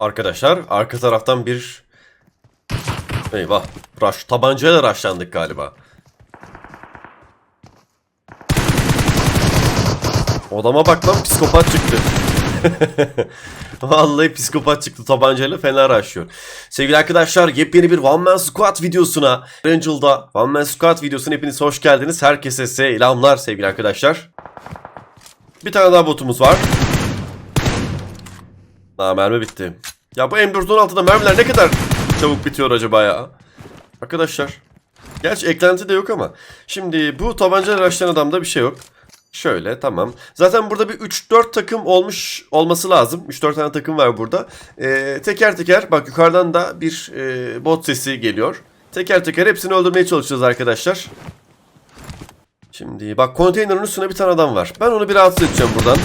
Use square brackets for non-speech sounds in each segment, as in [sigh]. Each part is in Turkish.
Arkadaşlar arka taraftan bir... Eyvah. Rush, tabancayla rushlandık galiba. Odama bak lan psikopat çıktı. [laughs] Vallahi psikopat çıktı tabancayla fena rushlıyor. Sevgili arkadaşlar yepyeni bir One Man Squad videosuna Angel'da One Man Squad videosuna hepiniz hoş geldiniz. Herkese selamlar sevgili arkadaşlar. Bir tane daha botumuz var. Aa mermi bitti. Ya bu M416'da mermiler ne kadar çabuk bitiyor acaba ya? Arkadaşlar. Gerçi eklenti de yok ama. Şimdi bu tabancayla araçlayan adamda bir şey yok. Şöyle tamam. Zaten burada bir 3-4 takım olmuş olması lazım. 3-4 tane takım var burada. Ee, teker teker bak yukarıdan da bir e, bot sesi geliyor. Teker teker hepsini öldürmeye çalışacağız arkadaşlar. Şimdi bak konteynerin üstüne bir tane adam var. Ben onu bir rahatsız edeceğim buradan.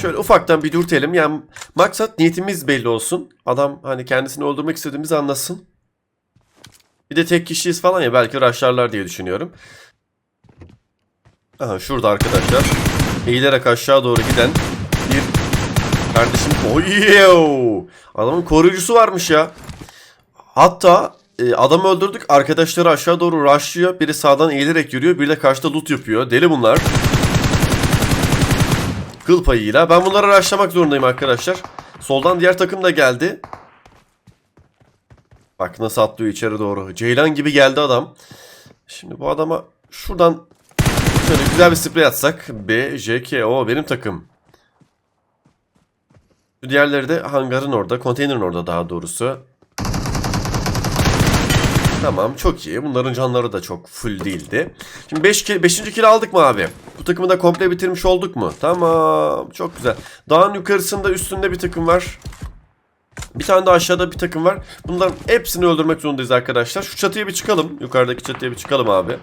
Şöyle ufaktan bir dürtelim. Yani maksat niyetimiz belli olsun. Adam hani kendisini öldürmek istediğimizi anlasın. Bir de tek kişiyiz falan ya belki rushlarlar diye düşünüyorum. Aha şurada arkadaşlar. Eğilerek aşağı doğru giden bir kardeşim. Oyo! Adamın koruyucusu varmış ya. Hatta e, öldürdük. Arkadaşları aşağı doğru rushlıyor. Biri sağdan eğilerek yürüyor. Biri de karşıda loot yapıyor. Deli bunlar. Kıl payıyla. Ben bunları rushlamak zorundayım arkadaşlar. Soldan diğer takım da geldi. Bak nasıl atlıyor içeri doğru. Ceylan gibi geldi adam. Şimdi bu adama şuradan şöyle güzel bir sprey atsak. B, J, K, O benim takım. Diğerleri de hangarın orada. Konteynerin orada daha doğrusu. Tamam çok iyi. Bunların canları da çok full değildi. Şimdi 5 beş, 5. kill aldık mı abi? Bu takımı da komple bitirmiş olduk mu? Tamam. Çok güzel. Dağın yukarısında üstünde bir takım var. Bir tane de aşağıda bir takım var. Bunların hepsini öldürmek zorundayız arkadaşlar. Şu çatıya bir çıkalım. Yukarıdaki çatıya bir çıkalım abi.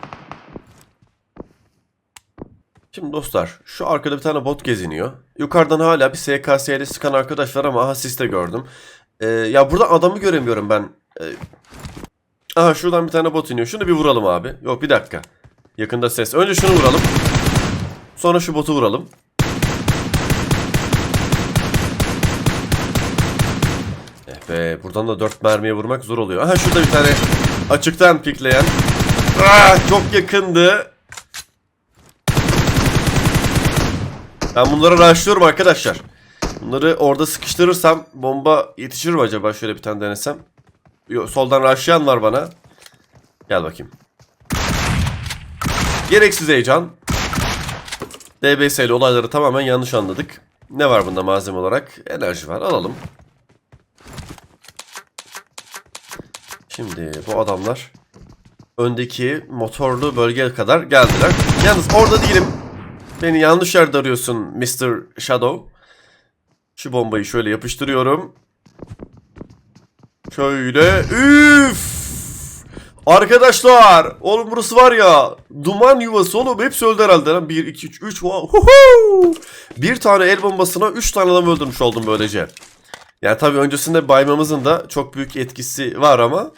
Şimdi dostlar şu arkada bir tane bot geziniyor. Yukarıdan hala bir SKS'li sıkan arkadaş var ama aha siste gördüm. Ee, ya burada adamı göremiyorum ben. Ee, aha şuradan bir tane bot iniyor. Şunu bir vuralım abi. Yok bir dakika. Yakında ses. Önce şunu vuralım. Sonra şu botu vuralım. Eh be buradan da 4 mermiye vurmak zor oluyor. Aha şurada bir tane açıktan pikleyen. Ah, çok yakındı. Ben bunları rushlıyorum arkadaşlar. Bunları orada sıkıştırırsam bomba yetişir mi acaba? Şöyle bir tane denesem. Yo, soldan rushlayan var bana. Gel bakayım. Gereksiz heyecan. DBS ile olayları tamamen yanlış anladık. Ne var bunda malzeme olarak? Enerji var. Alalım. Şimdi bu adamlar öndeki motorlu bölgeye kadar geldiler. Yalnız orada değilim. Beni yanlış yerde arıyorsun Mr. Shadow. Şu bombayı şöyle yapıştırıyorum. Şöyle. Üf! Arkadaşlar. Oğlum burası var ya. Duman yuvası oğlum. Hepsi öldü herhalde. lan. 1, 2, 3, 3. Bir tane el bombasına 3 tane adam öldürmüş oldum böylece. Yani tabii öncesinde baymamızın da çok büyük etkisi var ama.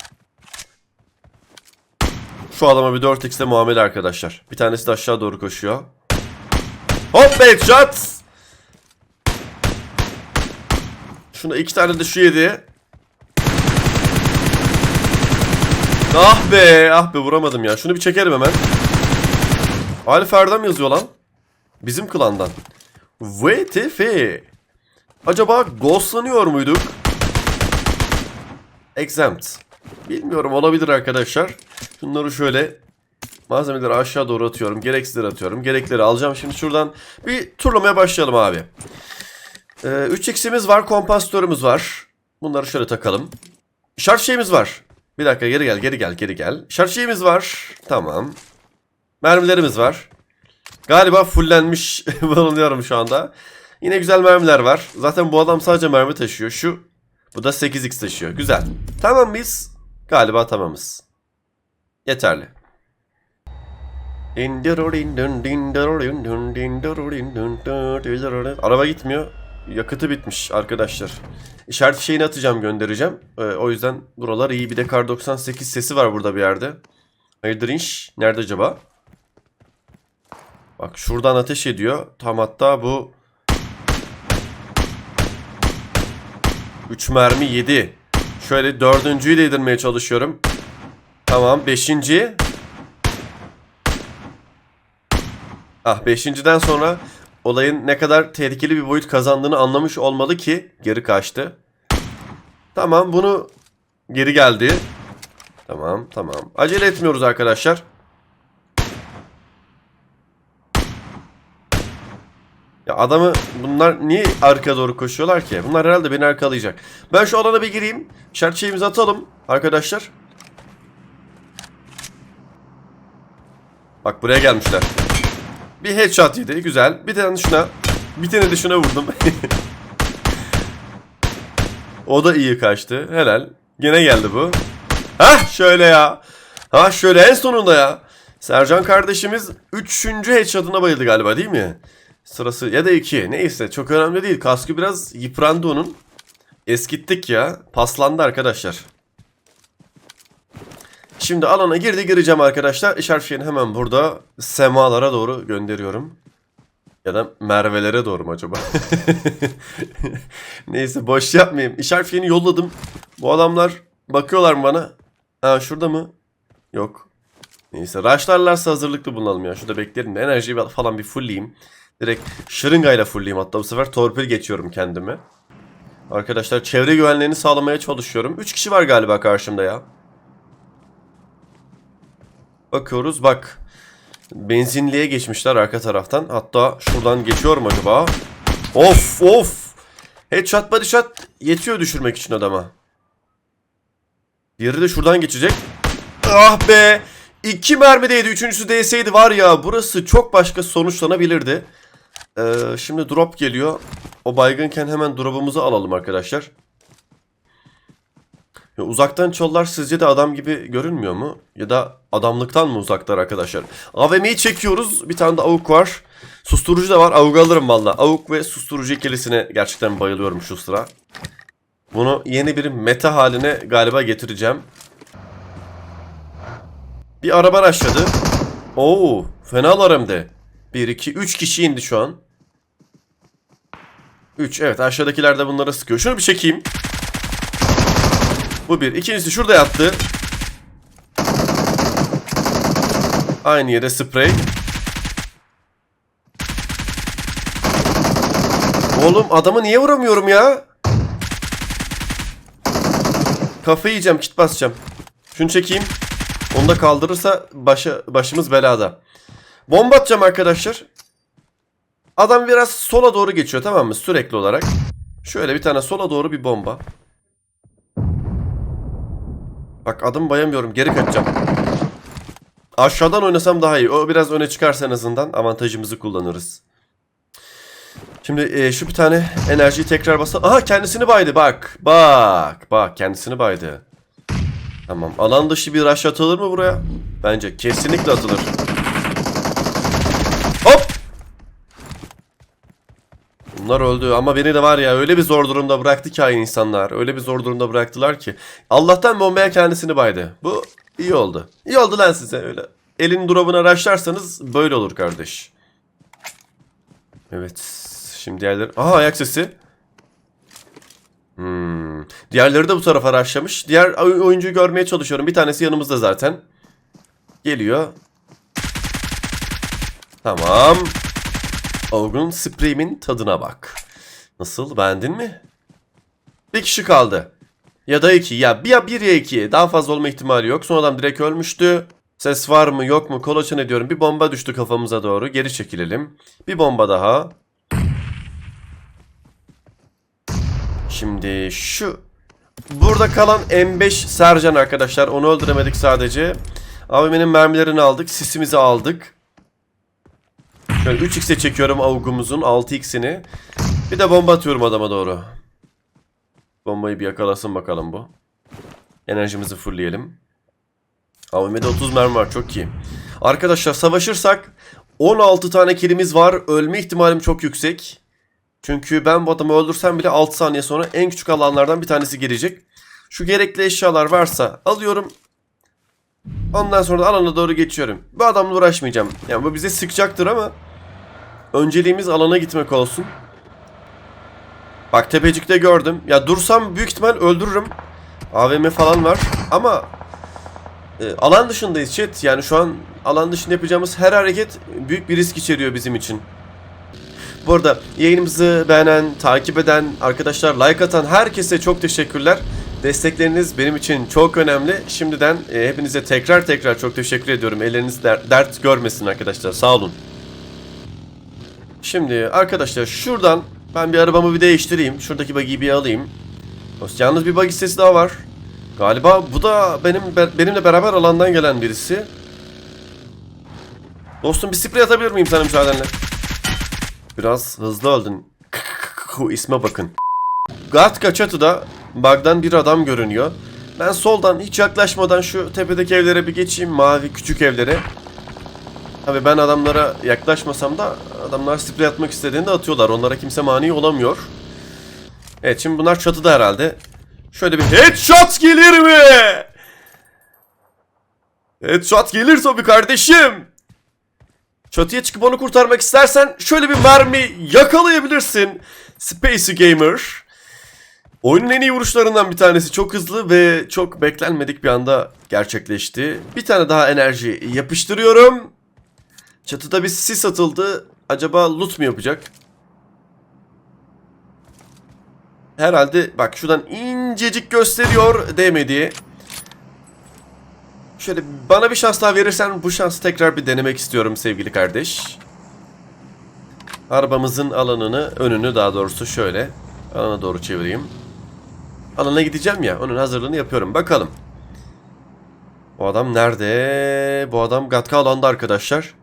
Şu adama bir 4x'de muamele arkadaşlar. Bir tanesi de aşağı doğru koşuyor. Hop headshot. Şuna iki tane de şu yedi. Ah be ah be vuramadım ya. Şunu bir çekerim hemen. Alif Erdem yazıyor lan. Bizim klandan. VTF. Acaba ghostlanıyor muyduk? Exempt. Bilmiyorum olabilir arkadaşlar. Şunları şöyle Malzemeleri aşağı doğru atıyorum. Gereksizleri atıyorum. Gerekleri alacağım. Şimdi şuradan bir turlamaya başlayalım abi. Ee, 3x'imiz var. Kompansatörümüz var. Bunları şöyle takalım. Şarj şeyimiz var. Bir dakika geri gel geri gel geri gel. Şarj şeyimiz var. Tamam. Mermilerimiz var. Galiba fullenmiş [laughs] bulunuyorum şu anda. Yine güzel mermiler var. Zaten bu adam sadece mermi taşıyor. Şu bu da 8x taşıyor. Güzel. Tamam biz. Galiba tamamız. Yeterli. Araba gitmiyor. Yakıtı bitmiş arkadaşlar. İşaret şeyini atacağım göndereceğim. Ee, o yüzden buralar iyi. Bir de kar 98 sesi var burada bir yerde. Hayırdır inş? Nerede acaba? Bak şuradan ateş ediyor. Tam hatta bu... 3 mermi 7. Şöyle dördüncüyü de yedirmeye çalışıyorum. Tamam beşinci. Ah beşinciden sonra olayın ne kadar tehlikeli bir boyut kazandığını anlamış olmalı ki geri kaçtı. Tamam bunu geri geldi. Tamam tamam. Acele etmiyoruz arkadaşlar. Ya adamı bunlar niye arka doğru koşuyorlar ki? Bunlar herhalde beni arkalayacak. Ben şu alana bir gireyim. İşaret şeyimizi atalım arkadaşlar. Bak buraya gelmişler. Bir headshot yedi. Güzel. Bir tane şuna. Bir tane de şuna vurdum. [laughs] o da iyi kaçtı. Helal. Gene geldi bu. Hah şöyle ya. Ha şöyle en sonunda ya. Sercan kardeşimiz 3. headshot'ına bayıldı galiba değil mi? Sırası ya da 2. Neyse çok önemli değil. Kaskı biraz yıprandı onun. Eskittik ya. Paslandı arkadaşlar. Şimdi alana girdi gireceğim arkadaşlar. İşaret hemen burada semalara doğru gönderiyorum. Ya da Merve'lere doğru mu acaba? [laughs] Neyse boş yapmayayım. İşaret yolladım. Bu adamlar bakıyorlar mı bana? Ha şurada mı? Yok. Neyse rushlarlarsa hazırlıklı bulunalım ya. Şurada beklerim enerjiyi falan bir fullleyeyim. Direkt şırıngayla fullleyeyim hatta bu sefer torpil geçiyorum kendime. Arkadaşlar çevre güvenliğini sağlamaya çalışıyorum. 3 kişi var galiba karşımda ya. Bakıyoruz bak. Benzinliğe geçmişler arka taraftan. Hatta şuradan geçiyorum acaba. Of of. Headshot body shot yetiyor düşürmek için adama. Diğeri de şuradan geçecek. Ah be. İki mermi değdi. Üçüncüsü değseydi var ya burası çok başka sonuçlanabilirdi. Ee, şimdi drop geliyor. O baygınken hemen drop'umuzu alalım arkadaşlar. Ya uzaktan çallar sizce de adam gibi görünmüyor mu? Ya da adamlıktan mı uzaklar arkadaşlar? AVM'yi çekiyoruz. Bir tane de avuk var. Susturucu da var. Avuk alırım valla. Avuk ve susturucu ikilisine gerçekten bayılıyorum şu sıra. Bunu yeni bir meta haline galiba getireceğim. Bir araba başladı. Oo, fenalar hem de. 1, 2, 3 kişi indi şu an. 3, evet aşağıdakiler de bunlara sıkıyor. Şunu bir çekeyim. Bu bir. İkincisi şurada yattı. Aynı yere sprey. Oğlum adamı niye vuramıyorum ya? Kafayı yiyeceğim, kit basacağım. Şunu çekeyim. Onu da kaldırırsa başa, başımız belada. Bomba atacağım arkadaşlar. Adam biraz sola doğru geçiyor tamam mı? Sürekli olarak. Şöyle bir tane sola doğru bir bomba. Bak adım bayamıyorum. Geri kaçacağım. Aşağıdan oynasam daha iyi. O biraz öne çıkarsa en azından avantajımızı kullanırız. Şimdi e, şu bir tane enerjiyi tekrar basalım. Aha kendisini baydı bak. Bak. Bak kendisini baydı. Tamam. Alan dışı bir rush atılır mı buraya? Bence kesinlikle atılır. Hop! Bunlar öldü ama beni de var ya öyle bir zor durumda bıraktı ki aynı insanlar. Öyle bir zor durumda bıraktılar ki. Allah'tan bombaya kendisini baydı. Bu iyi oldu. İyi oldu lan size öyle. Elin durabına raşlarsanız böyle olur kardeş. Evet. Şimdi diğerleri... Aha ayak sesi. Hmm. Diğerleri de bu tarafa raşlamış. Diğer oy- oyuncuyu görmeye çalışıyorum. Bir tanesi yanımızda zaten. Geliyor. Tamam. Olgun spreyimin tadına bak. Nasıl beğendin mi? Bir kişi kaldı. Ya da iki. Ya bir ya bir ya iki. Daha fazla olma ihtimali yok. Son adam direkt ölmüştü. Ses var mı yok mu kolaçan ediyorum. Bir bomba düştü kafamıza doğru. Geri çekilelim. Bir bomba daha. Şimdi şu burada kalan M5 Sercan arkadaşlar. Onu öldüremedik sadece. AVM'nin mermilerini aldık. Sisimizi aldık. Şöyle 3x'e çekiyorum avugumuzun 6x'ini. Bir de bomba atıyorum adama doğru. Bombayı bir yakalasın bakalım bu. Enerjimizi fullleyelim. AVM'de 30 mermi var çok iyi. Arkadaşlar savaşırsak 16 tane kilimiz var. Ölme ihtimalim çok yüksek. Çünkü ben bu adamı öldürsem bile 6 saniye sonra en küçük alanlardan bir tanesi gelecek. Şu gerekli eşyalar varsa alıyorum. Ondan sonra da alana doğru geçiyorum. Bu adamla uğraşmayacağım. Yani bu bize sıkacaktır ama önceliğimiz alana gitmek olsun. Bak tepecikte gördüm. Ya dursam büyük ihtimal öldürürüm. AVM falan var ama e, alan dışındayız chat. Yani şu an alan dışında yapacağımız her hareket büyük bir risk içeriyor bizim için. Bu arada yayınımızı beğenen, takip eden, arkadaşlar like atan herkese çok teşekkürler. Destekleriniz benim için çok önemli. Şimdiden e, hepinize tekrar tekrar çok teşekkür ediyorum. Elleriniz der- dert görmesin arkadaşlar. Sağ olun. Şimdi arkadaşlar şuradan ben bir arabamı bir değiştireyim. Şuradaki buggy'yi bir alayım. Yalnız bir buggy sesi daha var. Galiba bu da benim be- benimle beraber alandan gelen birisi. Dostum bir sprey atabilir miyim sana müsaadenle? Biraz hızlı öldün. İsme bakın. Gatka çatıda bug'dan bir adam görünüyor. Ben soldan hiç yaklaşmadan şu tepedeki evlere bir geçeyim. Mavi küçük evlere. Tabii ben adamlara yaklaşmasam da adamlar sprey atmak istediğinde atıyorlar. Onlara kimse mani olamıyor. Evet şimdi bunlar çatıda herhalde. Şöyle bir headshot gelir mi? Headshot gelir tabii kardeşim. Çatıya çıkıp onu kurtarmak istersen şöyle bir mermi yakalayabilirsin. Space Gamer. Oyunun en iyi vuruşlarından bir tanesi. Çok hızlı ve çok beklenmedik bir anda gerçekleşti. Bir tane daha enerji yapıştırıyorum. Çatıda bir sis atıldı. Acaba loot mu yapacak? Herhalde bak şuradan incecik gösteriyor değmediği. Şöyle bana bir şans daha verirsen bu şansı tekrar bir denemek istiyorum sevgili kardeş. Arabamızın alanını, önünü daha doğrusu şöyle alana doğru çevireyim. Alana gideceğim ya, onun hazırlığını yapıyorum. Bakalım. Bu adam nerede? Bu adam Gatka alanda arkadaşlar.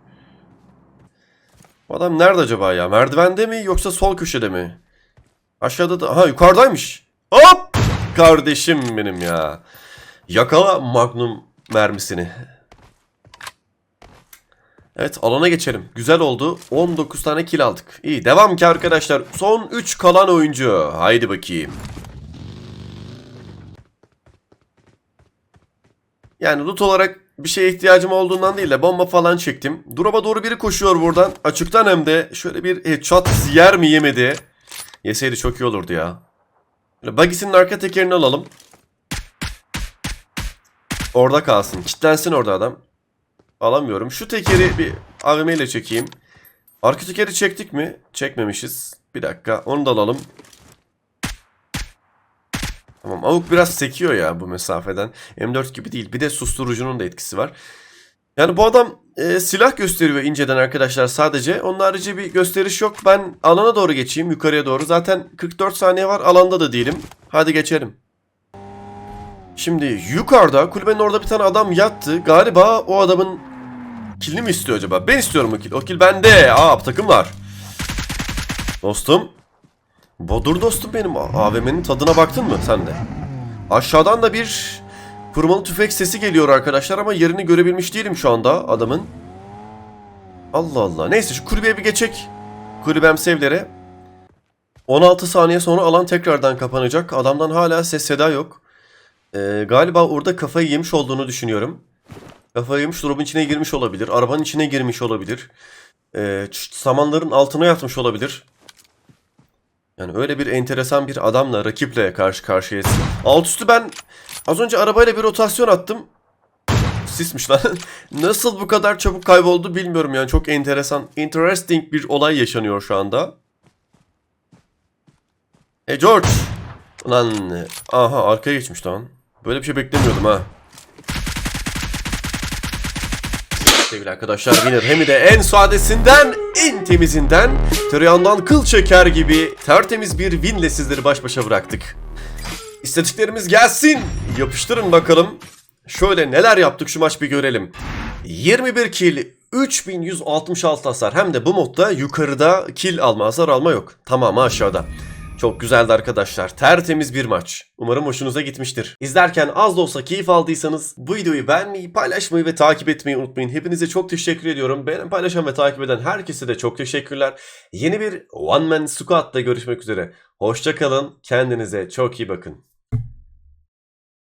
Bu adam nerede acaba ya? Merdivende mi yoksa sol köşede mi? Aşağıda da... Ha yukarıdaymış. Hop! Kardeşim benim ya. Yakala Magnum mermisini. Evet alana geçelim. Güzel oldu. 19 tane kill aldık. İyi devam ki arkadaşlar. Son 3 kalan oyuncu. Haydi bakayım. Yani loot olarak bir şeye ihtiyacım olduğundan değil de bomba falan çektim. Drop'a doğru biri koşuyor buradan. Açıktan hem de şöyle bir headshot yer mi yemedi. Yeseydi çok iyi olurdu ya. Böyle buggy'sinin arka tekerini alalım. Orada kalsın. Kitlensin orada adam. Alamıyorum. Şu tekeri bir AVM ile çekeyim. Arka tekeri çektik mi? Çekmemişiz. Bir dakika. Onu da alalım. Tamam. Avuk biraz sekiyor ya bu mesafeden. M4 gibi değil. Bir de susturucunun da etkisi var. Yani bu adam e, silah gösteriyor inceden arkadaşlar sadece. Onun harici bir gösteriş yok. Ben alana doğru geçeyim yukarıya doğru. Zaten 44 saniye var alanda da değilim. Hadi geçelim. Şimdi yukarıda kulübenin orada bir tane adam yattı. Galiba o adamın kilini mi istiyor acaba? Ben istiyorum o kill. O kill bende. Aa takım var. Dostum. Bodur dostum benim. AVM'nin tadına baktın mı sen de? Aşağıdan da bir kurmalı tüfek sesi geliyor arkadaşlar ama yerini görebilmiş değilim şu anda adamın. Allah Allah. Neyse şu kulübeye bir geçek. Kulübem sevlere. 16 saniye sonra alan tekrardan kapanacak. Adamdan hala ses seda yok. Ee, galiba orada kafayı yemiş olduğunu düşünüyorum. Kafayı yemiş drop'un içine girmiş olabilir. Arabanın içine girmiş olabilir. Ee, samanların altına yatmış olabilir. Yani öyle bir enteresan bir adamla, rakiple karşı karşıyayız. Alt üstü ben az önce arabayla bir rotasyon attım. Sismiş lan. [laughs] Nasıl bu kadar çabuk kayboldu bilmiyorum yani. Çok enteresan, interesting bir olay yaşanıyor şu anda. E George. Lan aha arkaya geçmiş lan. Böyle bir şey beklemiyordum ha. Sevgili arkadaşlar Winner hem de en sadesinden en temizinden tereyağından kıl çeker gibi tertemiz bir winle sizleri baş başa bıraktık. İstatistiklerimiz gelsin. Yapıştırın bakalım. Şöyle neler yaptık şu maç bir görelim. 21 kill, 3166 hasar. Hem de bu modda yukarıda kill alma, hasar alma yok. Tamamı aşağıda. Çok güzeldi arkadaşlar. Tertemiz bir maç. Umarım hoşunuza gitmiştir. İzlerken az da olsa keyif aldıysanız bu videoyu beğenmeyi, paylaşmayı ve takip etmeyi unutmayın. Hepinize çok teşekkür ediyorum. Beğenen, paylaşan ve takip eden herkese de çok teşekkürler. Yeni bir One Man Squad'da görüşmek üzere. Hoşça kalın. Kendinize çok iyi bakın.